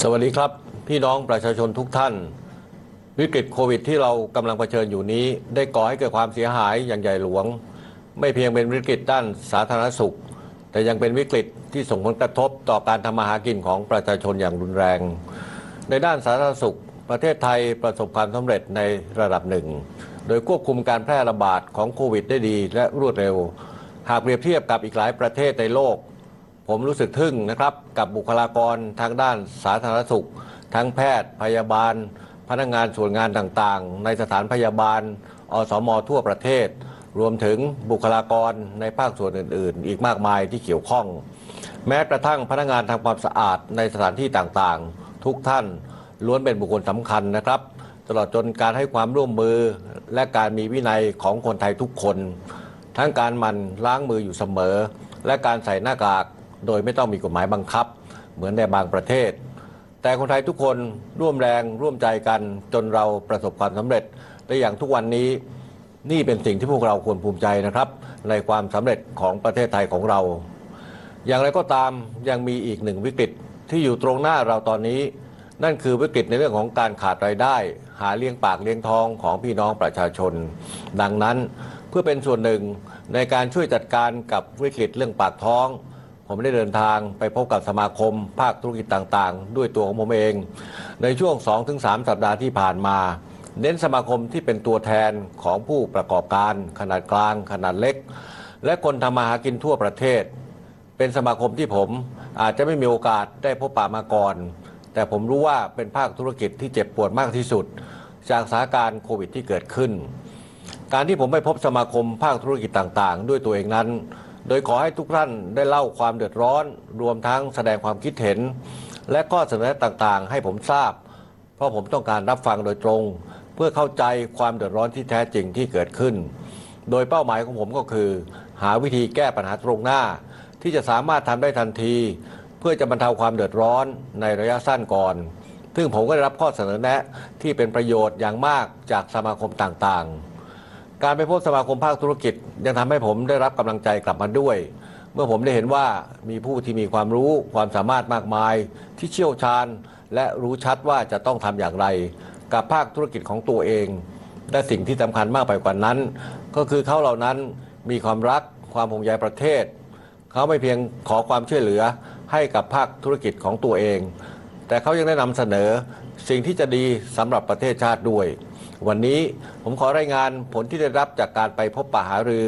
สวัสดีครับ พี่น้องประชาชนทุกท่าน วิกฤตโควิดที่เรากำลังเผชิญอยู่นี้ ได้ก่อให้เกิดความเสียหายอย่างใหญ่หลวง ไม่เพียงเป็นวิกฤตด้านสาธารณสุข แต่ยังเป็นวิกฤตที่ส่งผลกระทบต่อการทำมาหากินของประชาชนอย่างรุนแรง ในด้านสาธารณสุข ประเทศไทยประสบความสำเร็จในระดับหนึ่ง โดยควบคุมการแพร่ระบาดของโควิดได้ดีและรวดเร็ว หากเปรียบเทียบกับอีกหลายประเทศในโลก ผมรู้สึกทึ่งนะครับกับบุคลากรทางด้านสาธารณสุข ทั้งแพทย์พยาบาล พนักงานส่วนงานต่างๆ ในสถานพยาบาล อสมทั่วประเทศ รวมถึงบุคลากรในภาคส่วนอื่น ๆ อีกมากมายที่เกี่ยวข้อง แม้กระทั่งพนักงานทำความสะอาดในสถานที่ต่างๆ ทุกท่านล้วนเป็นบุคคลสำคัญนะครับ ตลอดจนการให้ความร่วมมือและการมีวินัยของคนไทยทุกคน ทั้งการหมันล้างมืออยู่เสมอ และการใส่หน้ากาก โดยไม่ต้องมีกฎหมายบังคับ เหมือนในบางประเทศ แต่คนไทยทุกคนร่วมแรงร่วมใจกันจนเราประสบความสำเร็จได้อย่างทุกวันนี้นี่เป็นสิ่งที่พวกเราควรภูมิใจนะครับ ในความสำเร็จของประเทศไทยของเรา อย่างไรก็ตามยังมีอีกหนึ่งวิกฤตที่อยู่ตรงหน้าเราตอนนี้ นั่นคือวิกฤตในเรื่องของการขาดรายได้ หาเลี้ยงปากเลี้ยงท้องของพี่น้องประชาชน ดังนั้นเพื่อเป็นส่วนหนึ่งในการช่วยจัดการกับวิกฤตเรื่องปากท้อง ผมได้เดินทางไปพบกับสมาคม ภาคธุรกิจต่างๆ ด้วยตัวของผมเอง ในช่วง 2-3 สัปดาห์ที่ผ่านมา เน้นสมาคมที่เป็นตัวแทนของผู้ประกอบการ ขนาดกลาง ขนาดเล็ก และคนทำมาหากินทั่วประเทศ เป็นสมาคมที่ผมอาจจะไม่มีโอกาสได้พบปะมาก่อน แต่ผมรู้ว่าเป็นภาคธุรกิจที่เจ็บปวดมากที่สุด จากสถานการณ์โควิดที่เกิดขึ้น การที่ผมไปพบสมาคมภาคธุรกิจต่างๆ ด้วยตัวเองนั้น โดยขอให้ทุกท่านได้เล่าความเดือดร้อน รวมทั้งแสดงความคิดเห็น และข้อเสนอต่างๆ ให้ผมทราบ เพราะผมต้องการรับฟังโดยตรง เพื่อเข้าใจความเดือดร้อนที่แท้จริงที่เกิดขึ้น โดยเป้าหมายของผมก็คือ หาวิธีแก้ปัญหาตรงหน้า ที่จะสามารถทำได้ทันที เพื่อจะบรรเทาความเดือดร้อนในระยะสั้นก่อน ซึ่งผมก็ได้รับข้อเสนอแนะที่เป็นประโยชน์อย่างมากจากสมาคมต่างๆ การไปพบสมาคมภาคธุรกิจ ยังทำให้ผมได้รับกำลังใจกลับมาด้วย เมื่อผมได้เห็นว่ามีผู้ที่มีความรู้ความสามารถมากมาย ที่เชี่ยวชาญ และรู้ชัดว่าจะต้องทำอย่างไร กับภาคธุรกิจของตัวเอง และสิ่งที่สำคัญมากไปกว่านั้น ก็คือเขาเหล่านั้นมีความรักความห่วงใยประเทศ เขาไม่เพียงขอความช่วยเหลือให้กับภาคธุรกิจของตัวเอง แต่เขายังได้นำเสนอสิ่งที่จะดีสำหรับประเทศชาติด้วย วันนี้ผมขอรายงานผลที่ได้รับจากการไปพบปะหารือ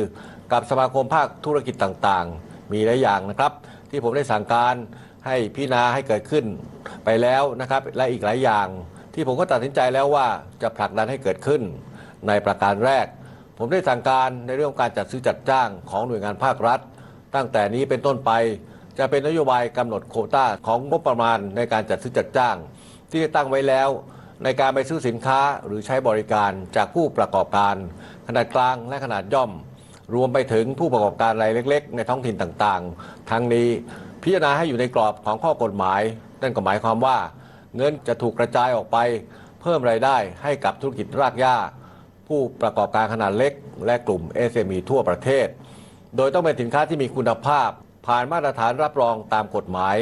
กับสมาคมภาคธุรกิจต่างๆ มีหลายอย่างนะครับ ที่ผมได้สั่งการให้พิจารณาให้เกิดขึ้นไปแล้วนะครับ และอีกหลายอย่าง ที่ผมก็ตัดสินใจแล้วว่าจะผลักดันให้เกิดขึ้น ในประการแรก ผมได้สั่งการในเรื่องการจัดซื้อจัดจ้างของหน่วยงานภาครัฐ ตั้งแต่นี้เป็นต้นไปจะเป็นนโยบายกำหนดโคต้าของงบประมาณในการจัดซื้อจัดจ้าง ที่ได้ตั้งไว้แล้ว ในการไปซื้อสินค้าหรือใช้บริการจากผู้ประกอบการ ขนาดกลางและขนาดย่อม รวมไปถึงผู้ประกอบการรายเล็ก ๆ ในท้องถิ่นต่างๆ ทั้งนี้พิจารณาให้อยู่ในกรอบของข้อกฎหมาย นั่นก็หมายความว่า เงินจะถูกกระจายออกไป เพิ่มรายได้ให้กับธุรกิจรากหญ้า ผู้ประกอบการขนาดเล็ก และกลุ่ม SME ทั่วประเทศ โดยต้องเป็นสินค้าที่มีคุณภาพ ผ่านมาตรฐานรับรองตามกฎหมาย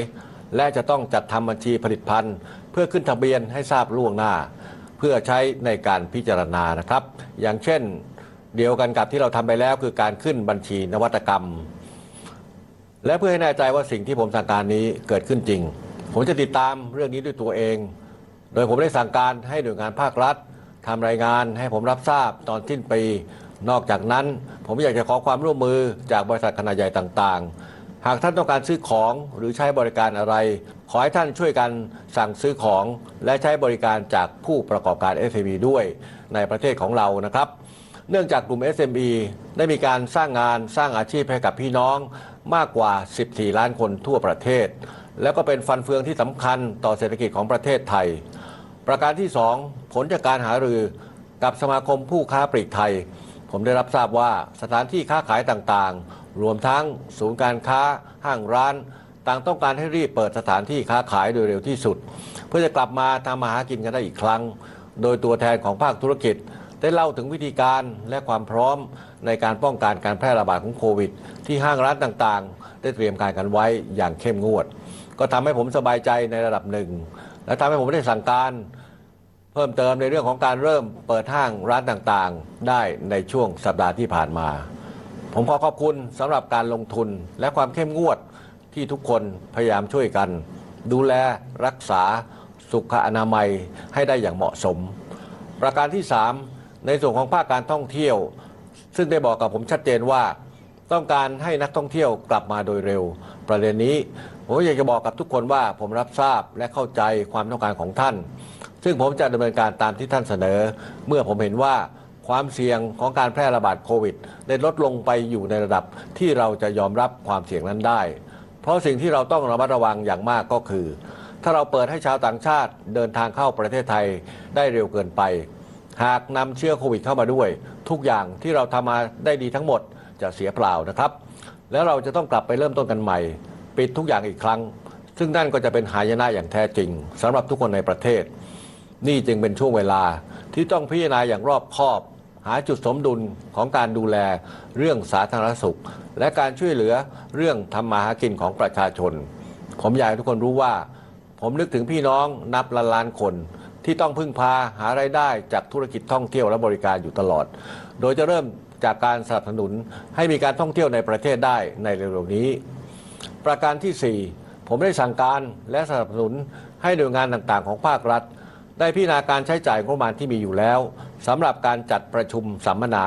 และจะต้องจัดทำบัญชีผลิตภัณฑ์ เพื่อขึ้นทะเบียนให้ทราบล่วงหน้า เพื่อใช้ในการพิจารณานะครับ อย่างเช่นเดียวกันกับที่เราทำไปแล้วคือการขึ้นบัญชีนวัตกรรม และเพื่อให้แน่ใจว่าสิ่งที่ผมสั่งการนี้เกิดขึ้นจริง ผมจะติดตามเรื่องนี้ด้วยตัวเอง โดยผมได้สั่งการให้หน่วยงานภาครัฐทำรายงานให้ผมรับทราบตอนสิ้นปีนอกจากนั้น ผมอยากจะขอความร่วมมือจากบริษัทขนาดใหญ่ต่างๆ หากท่านต้องการซื้อของหรือใช้บริการอะไร ขอให้ท่านช่วยกันสั่งซื้อของ และใช้บริการจากผู้ประกอบการ SME ด้วยในประเทศของเรานะครับ เนื่องจากกลุ่ม SME ได้มีการสร้างงานสร้างอาชีพให้กับพี่น้องมากกว่า 14 ล้านคนทั่วประเทศ แล้วก็เป็นฟันเฟืองที่สำคัญต่อเศรษฐกิจของประเทศไทย ประการที่ 2 ผลจากการหารือกับสมาคมผู้ค้าปลีกไทย ผมได้รับทราบว่าสถานที่ค้าขายต่างๆ รวมทั้งศูนย์การค้าห้างร้าน ต่างต้องการให้รีบเปิดสถานที่ค้าขายโดยเร็วที่สุด เพื่อจะกลับมาทำมาหากินกันได้อีกครั้ง โดยตัวแทนของภาคธุรกิจ ได้เล่าถึงวิธีการและความพร้อมในการป้องกันการแพร่ระบาดของโควิด ที่ห้างร้านต่างๆ ได้เตรียมการกันไว้อย่างเข้มงวด ก็ทำให้ผมสบายใจในระดับหนึ่ง และทำให้ผมได้สั่งการเพิ่มเติมในเรื่องของการเริ่มเปิดห้างร้านต่างๆ ได้ในช่วงสัปดาห์ที่ผ่านมา ผมขอขอบคุณสำหรับการลงทุนและความเข้มงวดที่ทุกคนพยายามช่วยกัน ดูแลรักษาสุขอนามัยให้ได้อย่างเหมาะสม ประการที่ 3 ในส่วนของภาคการท่องเที่ยว ซึ่งได้บอกกับผมชัดเจนว่า ต้องการให้นักท่องเที่ยวกลับมาโดยเร็ว ประเด็นนี้ผมอยากจะบอกกับทุกคนว่าผมรับทราบและเข้าใจความต้องการของท่าน ซึ่งผมจะดำเนินการตามที่ท่านเสนอ เมื่อผมเห็นว่า ความเสี่ยงของการแพร่ระบาดโควิด ได้ลดลงไปอยู่ในระดับที่เราจะยอมรับความเสี่ยงนั้นได้ เพราะสิ่งที่เราต้องระมัดระวังอย่างมากก็คือ ถ้าเราเปิดให้ชาวต่างชาติเดินทางเข้าประเทศไทยได้เร็วเกินไป หากนำเชื้อโควิดเข้ามาด้วย ทุกอย่างที่เราทำมาได้ดีทั้งหมดจะเสียเปล่านะครับ แล้วเราจะต้องกลับไปเริ่มต้นกันใหม่ ปิดทุกอย่างอีกครั้ง ซึ่งนั่นก็จะเป็นหายนะอย่างแท้จริงสำหรับทุกคนในประเทศ นี่จึงเป็นช่วงเวลาที่ต้องพิจารณาอย่างรอบคอบ หาจุดสมดุลของการดูแลเรื่องสาธารณสุข และการช่วยเหลือเรื่องทำมาหากินของประชาชน ผมอยากให้ทุกคนรู้ว่า ผมนึกถึงพี่น้องนับล้านล้านคน ที่ต้องพึ่งพาหารายได้จากธุรกิจท่องเที่ยวและบริการอยู่ตลอด โดยจะเริ่มจากการสนับสนุนให้มีการท่องเที่ยวในประเทศได้ในเร็วๆนี้ ประการที่ 4 ผมได้สั่งการและสนับสนุนให้หน่วยงานต่างๆ ของภาครัฐ ได้พิจารณาการใช้จ่ายงบประมาณที่มีอยู่แล้วสำหรับการจัดประชุมสัมมนา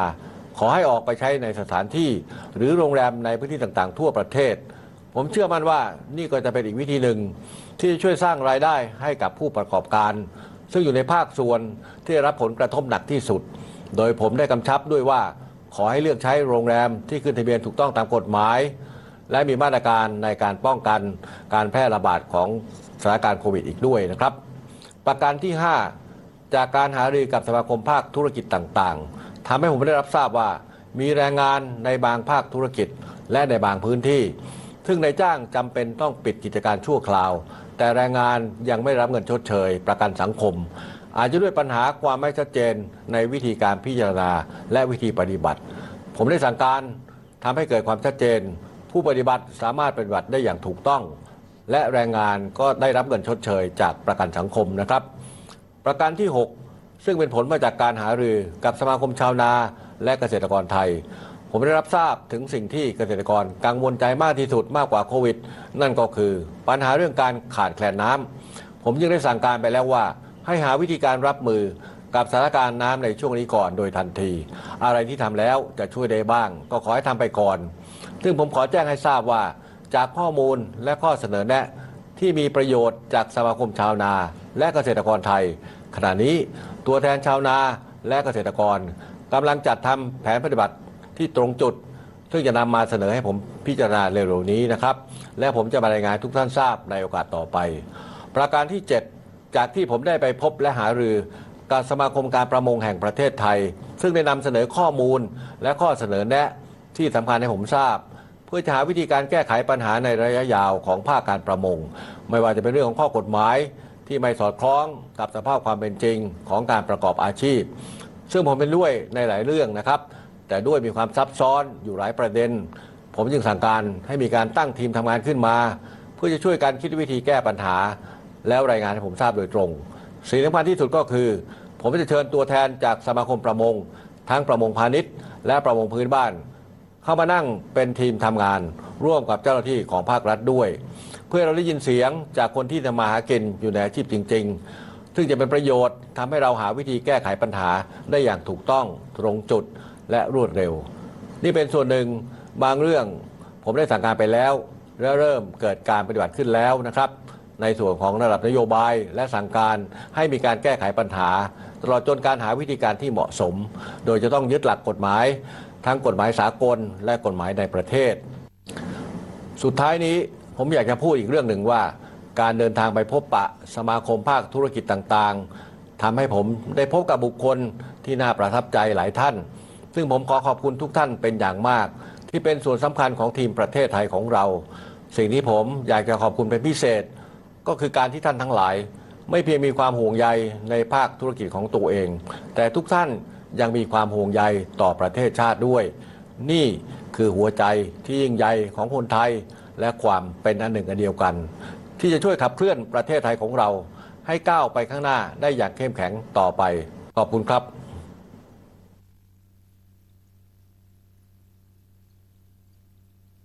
ขอให้ออกไปใช้ในสถานที่ หรือโรงแรมในพื้นที่ต่างๆ ทั่วประเทศ ผมเชื่อมั่นว่านี่ก็จะเป็นอีกวิธีหนึ่ง ที่จะช่วยสร้างรายได้ให้กับผู้ประกอบการ ซึ่งอยู่ในภาคส่วนที่ได้รับผลกระทบหนักที่สุด โดยผมได้กำชับด้วยว่า ขอให้เลือกใช้โรงแรมที่ขึ้นทะเบียนถูกต้องตามกฎหมาย และมีมาตรการในการป้องกันการแพร่ระบาดของสถานการณ์โควิดอีกด้วยนะครับ ประการที่ 5 จากการหารือกับสมาคมภาคธุรกิจต่างๆทำให้ผมได้รับทราบว่า มีแรงงานในบางภาคธุรกิจและในบางพื้นที่ ซึ่งนายจ้างจำเป็นต้องปิดกิจการชั่วคราว แต่แรงงานยังไม่รับเงินชดเชย ประกันสังคม อาจจะด้วยปัญหาความไม่ชัดเจนในวิธีการพิจารณาและวิธีปฏิบัติ ผมได้สั่งการทำให้เกิดความชัดเจน ผู้ปฏิบัติสามารถปฏิบัติได้อย่างถูกต้อง และแรงงานก็ได้รับเงินชดเชยจากประกันสังคมนะครับ ประการที่ 6 ซึ่งเป็นผลมาจากการหารือกับสมาคมชาวนาและเกษตรกรไทย ผมได้รับทราบถึงสิ่งที่เกษตรกรกังวลใจมากที่สุดมากกว่าโควิด นั่นก็คือปัญหาเรื่องการขาดแคลนน้ำผมจึงได้สั่งการไปแล้วว่า ให้หาวิธีการรับมือกับสถานการณ์น้ำในช่วงนี้ก่อนโดยทันที อะไรที่ทำแล้วจะช่วยได้บ้าง ก็ขอให้ทำไปก่อน ซึ่งผมขอแจ้งให้ทราบว่า จากข้อมูลและข้อเสนอแนะที่มีประโยชน์จากสมาคมชาวนา และเกษตรกรไทย ขณะนี้ตัวแทนชาวนาและเกษตรกรกำลังจัดทำแผนปฏิบัติที่ตรงจุด ซึ่งจะนำมาเสนอให้ผมพิจารณาเร็วๆนี้นะครับ และผมจะมารายงานทุกท่านทราบในโอกาสต่อไป ประการที่ 7 จากที่ผมได้ไปพบและหารือกับสมาคมการประมงแห่งประเทศไทย ซึ่งได้นำเสนอข้อมูลและข้อเสนอแนะที่สำคัญให้ผมทราบ พื่อจะหาวิธีการแก้ไขปัญหาในระยะยาวของภาคการประมง ไม่ว่าจะเป็นเรื่องของข้อกฎหมาย ที่ไม่สอดคล้องกับสภาพความเป็นจริงของการประกอบอาชีพ ซึ่งผมเป็นด้วยในหลายเรื่องนะครับ แต่ด้วยมีความซับซ้อนอยู่หลายประเด็น ผมจึงสั่งการให้มีการตั้งทีมทำงานขึ้นมา เพื่อจะช่วยกันคิดวิธีแก้ปัญหา แล้วรายงานให้ผมทราบโดยตรงสิ่งสำคัญที่สุดก็คือ ผมจะเชิญตัวแทนจากสมาคมประมง ทั้งประมงพาณิชย์ และประมงพื้นบ้าน เข้ามานั่งเป็นทีมทำงาน ร่วมกับเจ้าหน้าที่ของภาครัฐด้วย เพื่อเราได้ยินเสียงจากคนที่ทำมาหากินอยู่ในอาชีพจริง ๆ ซึ่งจะเป็นประโยชน์ทำให้เราหาวิธีแก้ไขปัญหาได้อย่างถูกต้องตรงจุดและรวดเร็ว นี่เป็นส่วนหนึ่งบางเรื่องผมได้สั่งการไปแล้ว และเริ่มเกิดการปฏิบัติขึ้นแล้วนะครับ ในส่วนของระดับนโยบายและสั่งการให้มีการแก้ไขปัญหา ตลอดจนการหาวิธีการที่เหมาะสม โดยจะต้องยึดหลักกฎหมาย ทั้งกฎหมายสากลและกฎหมายในประเทศ สุดท้ายนี้ผมอยากจะพูดอีกเรื่องหนึ่งว่า การเดินทางไปพบปะสมาคมภาคธุรกิจต่างๆทำให้ผมได้พบกับบุคคลที่น่าประทับใจหลายท่าน ซึ่งผมขอขอบคุณทุกท่านเป็นอย่างมาก ที่เป็นส่วนสำคัญของทีมประเทศไทยของเรา สิ่งที่ผมอยากจะขอบคุณเป็นพิเศษ ก็คือการที่ท่านทั้งหลาย ไม่เพียงมีความห่วงใยในภาคธุรกิจของตัวเอง แต่ทุกท่าน ยังมีความห่วงใยต่อประเทศชาติด้วย นี่คือหัวใจที่ยิ่งใหญ่ของคนไทยและความเป็นอันหนึ่งอันเดียวกัน ที่จะช่วยขับเคลื่อนประเทศไทยของเรา ให้ก้าวไปข้างหน้าได้อย่างเข้มแข็งต่อไป ขอบคุณครับ